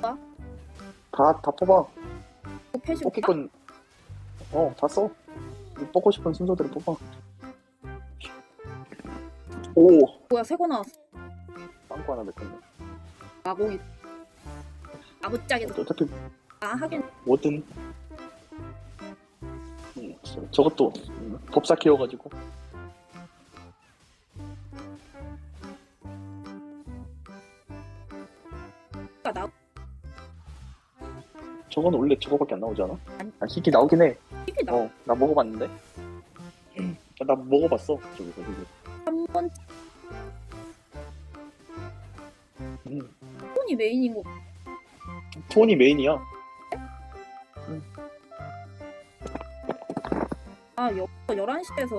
봐. 다, 다 뽑아. 뽑힐 건, 어, 다 써. 뽑고 싶은 순서대로 뽑아. 오! 뭐야 새거 나왔어. 빵꾸 하나 맺혔네. 마공이. 아부짝에도 어차피 아 하긴 뭐든. 음, 저- 저것도 음, 법사 키워가지고. 나 저건 원래 저거밖에 안 나오지 않아? 아니. 아, 나오긴 해. 이게 나 어, 나 먹어봤는데. 나 먹어봤어. 저기, 저기. 한번 음, 톤이 메인인 거. 톤이 메인이야. 아 여, 11시에서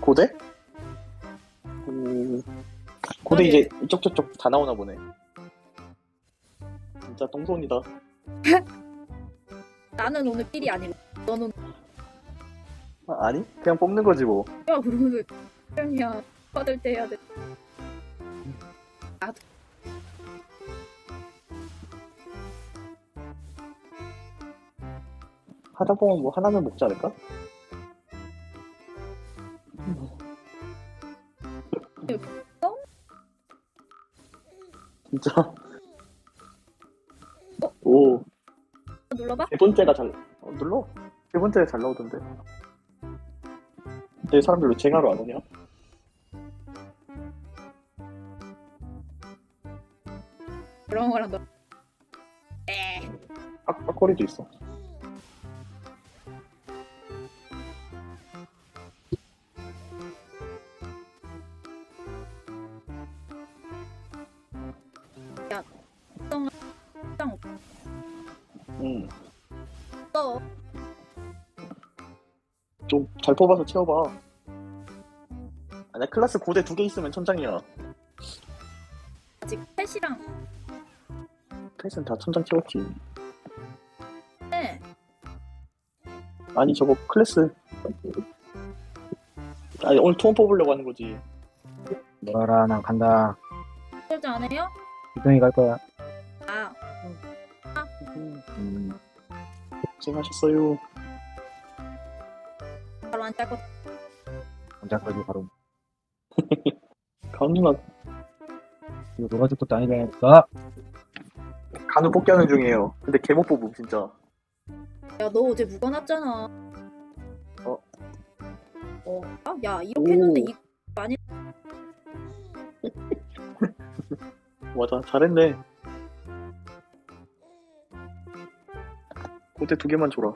고대? 오, 고대 아니. 이제 이쪽 저쪽 다 나오나 보네. 진짜 똥손이다. 나는 오늘 필이 아니고 너는 아, 아니? 그냥 뽑는 거지 뭐. 야 그러면서 야 받을 때 해야 돼. 하다 보면 뭐 하나는 먹지 않을까? 진짜. 오, 눌러봐. 세 번째가 잘, 어, 눌러. 세 번째가 잘 나오던데. 근데 사람들 왜 쟁하러 안 오냐? 그런 거랑 너. 에. 악, 악거리도 있어. 응. 없어. 좀잘 뽑아서 채워봐. 아니야, 클래스 고대 두 개 있으면 천장이야. 아직 펫이랑 패스는 다 천장 채웠지. 해. 아니, 저거 클래스. 아니, 오늘 투원 뽑으려고 하는 거지. 놀아라 난 간다 설정 안 해요? 이동이 갈 거야 고생하셨어요. 바로 안. 혼자 가지고 바로 누나, 이거 놀아줄 것도 아니라니까 간우 뽑기 하는 중이에요. 근데 개 못 뽑음, 진짜. 야 너 어제 묵어놨잖아. 어? 어. 아, 야 이렇게 했는데 이 맞아, 잘했네. 고대 두 개만 줘라.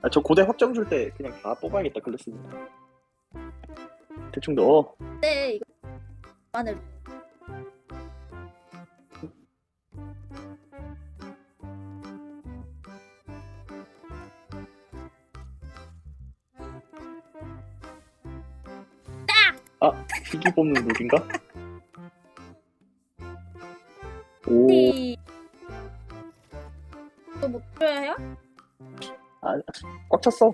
아, 저 고대 확정 줄 때 그냥 다 뽑아야겠다, 클래스는. 대충 넣어. 때 이거 마늘 희귀 뽑는 룰인가? 꽉 찼어.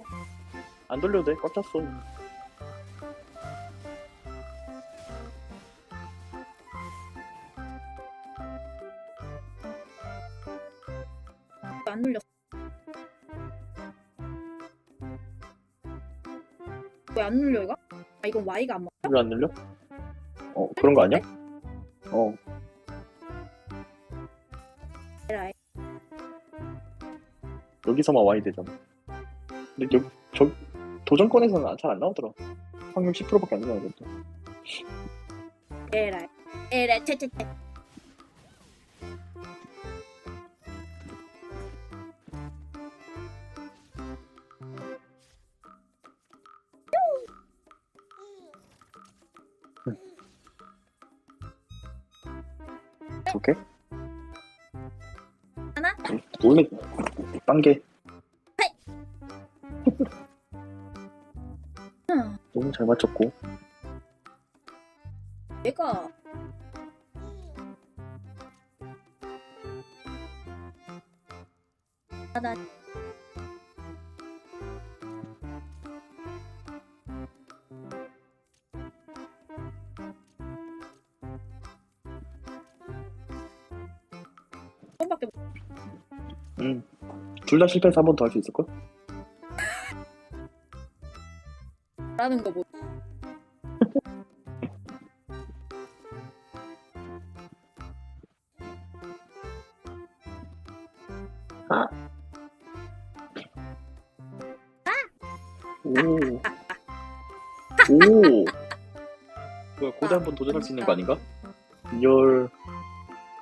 안 돌려도 돼, 꽉 찼어. 안 눌렸어. 왜 안 눌려 이거? 아 이건 Y가 안 먹. 왜안 눌려? 어, 그런 거 아니야? 어, 에라이. 여기서만 와야 되잖아. 근데 여, 저, 도전권에서는 잘 안 나오더라. 확률 10%밖에 안 나오거든. 에라이. 에라이 채채채. 오케이? 하나? 원래 딴 게 잘 맞췄고 얘가 나 손밖에 음. 둘 다 실패해서 한 번 더 할 수 있을걸? 라는 거 뭐. 뭐야, 고대 한번 도전할 수 있는 거 아닌가? 열.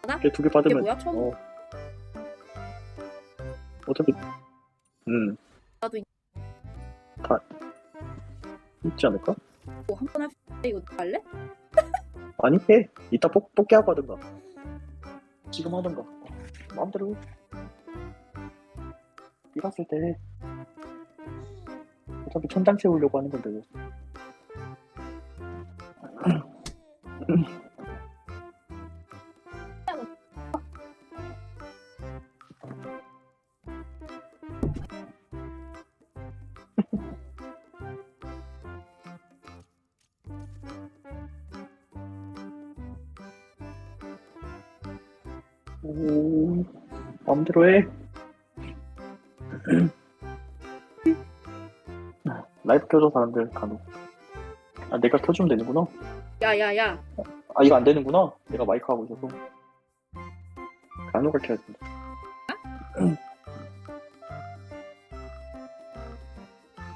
하나? 두개 이게 받으면. 뭐야? 처음 어. 어차피. 음. 나도 이- 다. 있지 않을까? 뭐한번할수 있는데 이거 할래? 아니, 해. 이따 뽑, 뽑기 하고 하든가. 지금 하든가. 마음대로. 일었을 때 해. 어차피 천장 채우려고 하는 건데. 뭐. 오, 마음대로 해. 라이브 켜줘 사람들 간혹. 아 내가 켜주면 되는구나. 야야야. 아 이거 안 되는구나. 내가 마이크 하고 있어서. 간혹을 켜야 된다.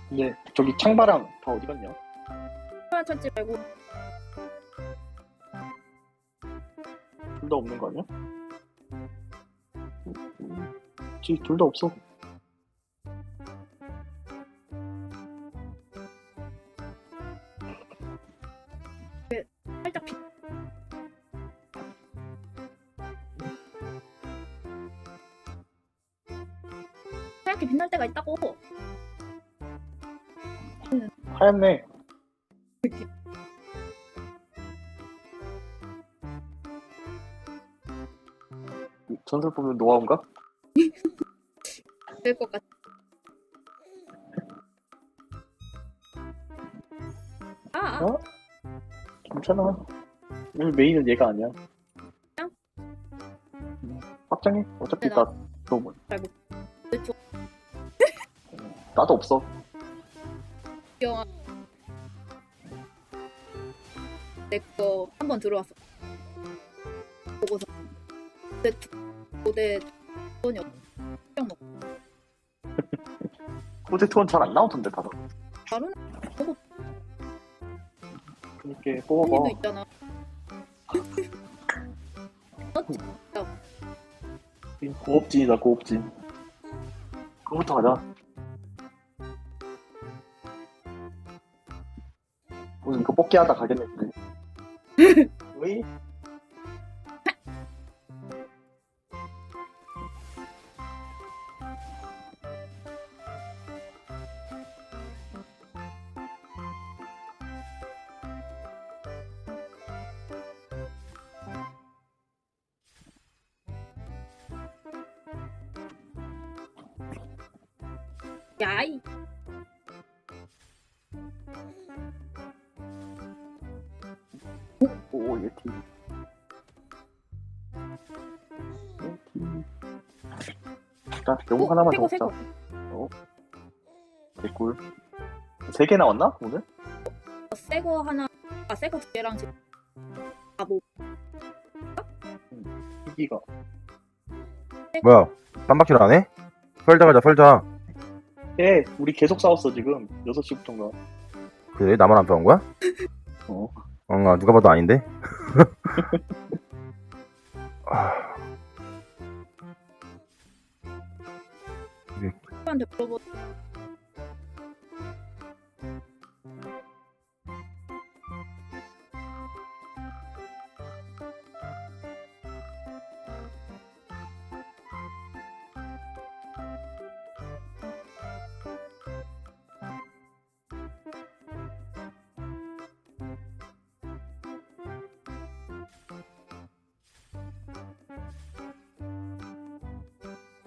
근데 저기 창바랑 다 어디 갔냐? 하나 찾지 말고 둘 다 없는 거 아니야? 둘 다 없어. 하얗네. 전설 보면 노하우인가? 될 것 같아. 아, 아. 어? 괜찮아. 오늘 메인은 얘가 아니야. 그냥? 음, 확장해. 어차피 네, 나 너무 내 조- 나도 없어. 영화 내거 한 번 들어왔어. 보고서 내 고대 돈이 없. 명 먹고 코제 투원 잘안 나오던데 다들. 다른 그니까 뽑아봐. 있잖아. 고업진이다 고업진. 그거부터 가자. 뽑기 하다 가겠네. 왜? 야이. 자, 영웅 하나만 더. 먹자. 개꿀. 세 개 나왔나 오늘? 새거 하나. 아 새거 두 개랑 지금 바보. 희기가. 뭐야? 딴바퀴를 안 해? 썰자 가자 썰자 예, 우리 계속 싸웠어 지금 6 시부터인가. 그래 나만 안 싸운 거야? 어. 어 누가 봐도 아닌데? 아, 한테 물어보.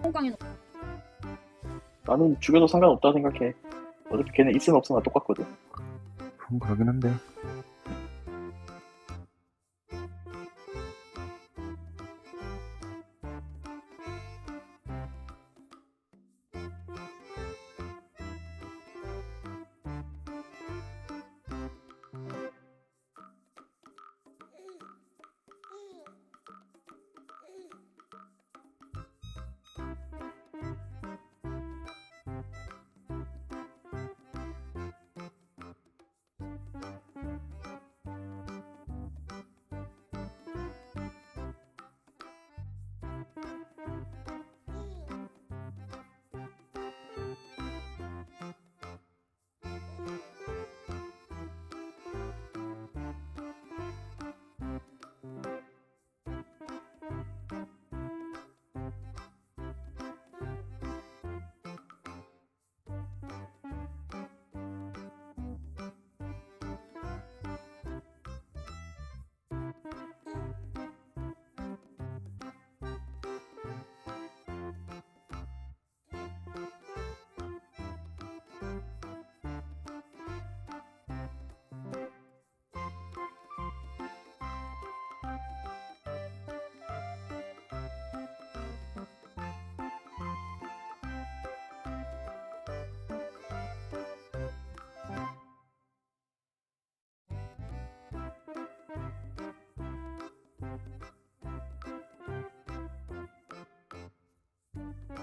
홍강에 나는 죽여도 상관없다 생각해. 어차피 걔는 있으나 없으나 똑같거든. 좀 그러긴 한데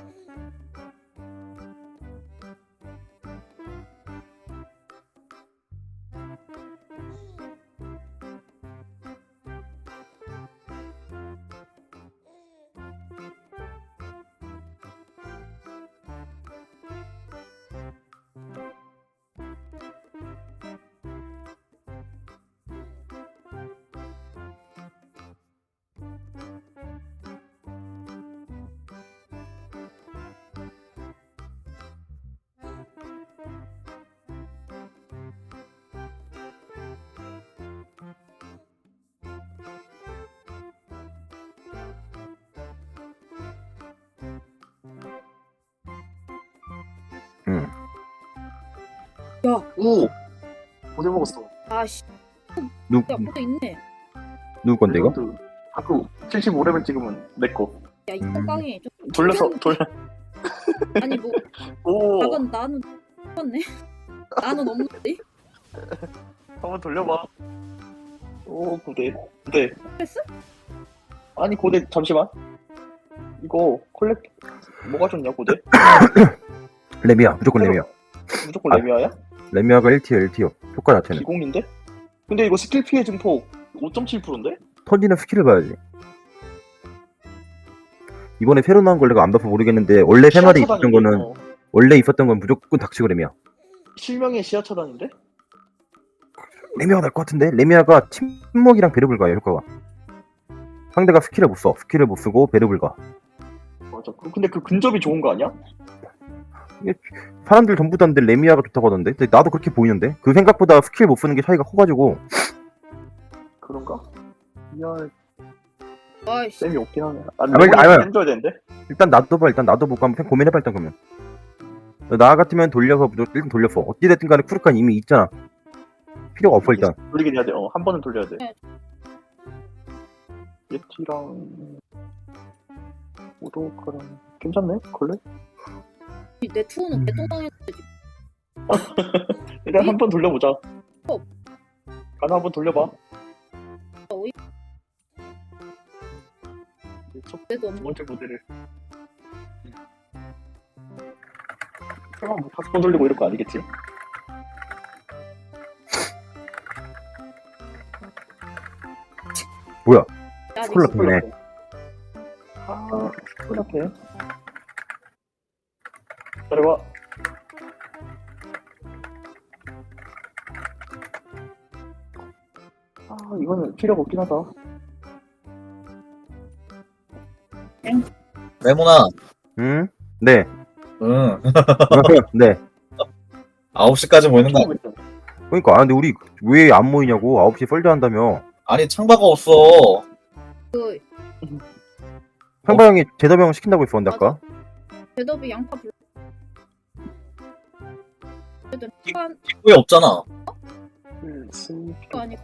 Mm-hmm. 응. 오! 어제 먹었어. 아씨 누, 야 그것도 있네 누구 건데, 이거? 아그 75레벨 찍으면 내 거. 야 이거 음. 깡이 좀 돌려서 돌려. 아니 뭐 오. 작은 나는 네 나는 없는데 한번 돌려봐. 오 고대. 고대. 패스? 아니 고대 잠시만. 이거 콜렉 뭐가 좋냐 고대? 레미아, 무조건 레미아. 무조건 아. 레미아야? 레미아가 1티어, 1티어. 효과 자체는. 기공인데? 근데 이거 스킬 피해 증폭 5.7%인데? 터지는 스킬을 봐야지. 이번에 새로 나온 걸 내가 안 봐서 모르겠는데, 원래 세 마리 있었던 거는, 원래 있었던 건 무조건 닥치고 레미아. 실명의 시야 차단인데? 레미아가 날 것 같은데? 레미아가 침묵이랑 배려 불가해요, 효과가. 상대가 스킬을 못 써. 스킬을 못 쓰고 배려 불가. 맞아. 그- 근데 그 근접이 좋은 거 아니야? 사람들 전부 다인데 레미아가 좋다고 하던데? 근데 나도 그렇게 보이는데? 그 생각보다 스킬 못 쓰는 게 차이가 커가지고, 그런가? 이야 아이씨 쌤이 없긴 하네. 아니 아니, 아니, 아니. 해줘야 되는데? 일단 놔둬봐, 일단 놔둬보고 한번 고민해봐, 일단 그러면. 나 같으면 돌려서, 무조건 일단 돌렸어. 어찌됐든 간에 쿠르칸 이미 있잖아. 필요가 없어, 일단. 돌리긴 해야 돼. 어, 한 번은 돌려야 돼. 네. 예티랑 오도카랑 괜찮네? 콜렉? 내 음. 투는 개똥당했는데 일단 한 번 돌려보자. 어. 가나 한 번 돌려봐. 어이 이제 첫 없는 번째 모델을. 설마 뭐 다섯 번 돌리고 이럴 거 아니겠지? 야 콜라 니 네. 아, 큰일 났네. 기다려봐. 아, 이거는 필요가 없긴 하다. 레모나, 응? 네. 응. 네. 9시까지 모이는 거 아니야? 그러니까, 아, 근데 우리 왜 안 모이냐고. 9시에 썰자 한다며. 아니, 창바가 없어. 그 상바 형이 제답 형 시킨다고 했었는데, 아까. 대더비 양파 불 그래도 시간 왜 없잖아. 거 아니고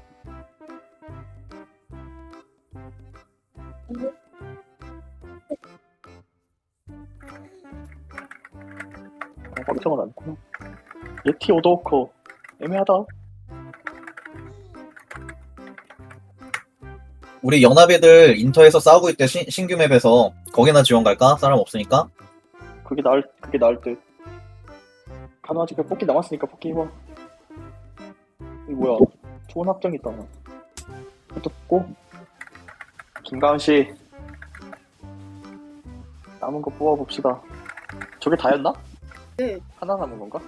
아, 확정은 않구나. 예티 오더워커 애매하다. 우리 연합 애들 인터에서 싸우고 있대, 신, 신규 맵에서. 거기나 지원 갈까? 사람 없으니까? 그게 나을 그게 나을 듯. 가나 아직 뽑기 남았으니까 뽑기 해봐. 이 뭐야? 좋은 확정 있다. 이것도 뽑고. 김가은 씨 남은 거 뽑아 봅시다. 저게 다였나? 네 하나 남은 건가?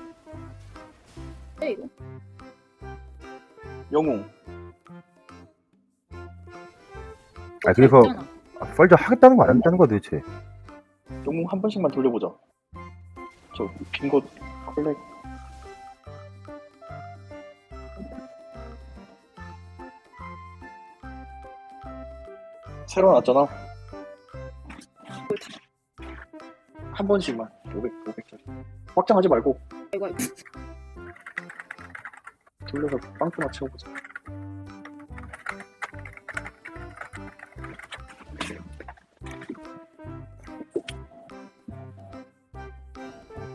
네, 이거 영웅. 아, 그래서, 있잖아. 아, 썰자 하겠다는 거안 하겠다는 거야, 도대체. 영웅 한 번씩만 돌려보자. 저 빈곳 컬렉. 새로 나왔잖아. 한 번씩만 500, 500짜리. 확장하지 말고 이거. 돌려서 빵꾸나 채워보자.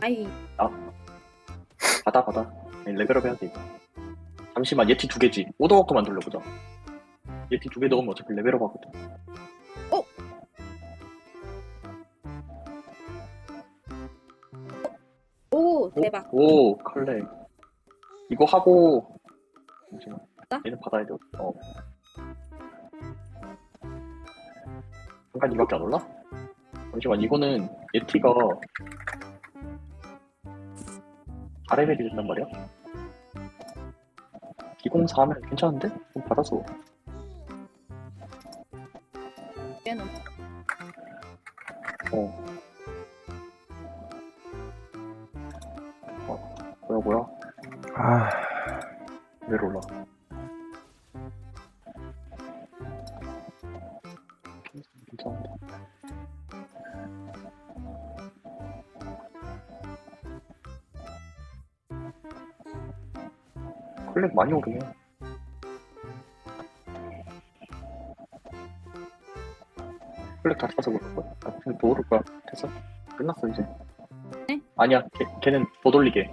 아이 받아 받아. 아니, 레벨업 해야 돼 이거. 잠시만 예티 두 개지. 오더워크만 돌려보자. 예티 두 개 넣으면 어차피 레벨업 하거든. 대박. 오 칼레 이거 하고 잠시만 나? 얘는 받아야 돼 어. 잠깐 이밖에 안 올라? 잠시만 이거는 예티가 아레벨이 된단 말이야? 기공사 하면 괜찮은데? 좀 받아서 얘는 어. 어 클렉 많이 오르네 클렉 다 타서 그럴 거야? 아, 근데 더 오를 거야 됐어 끝났어 이제 네? 아니야 걔, 걔는 더 돌리게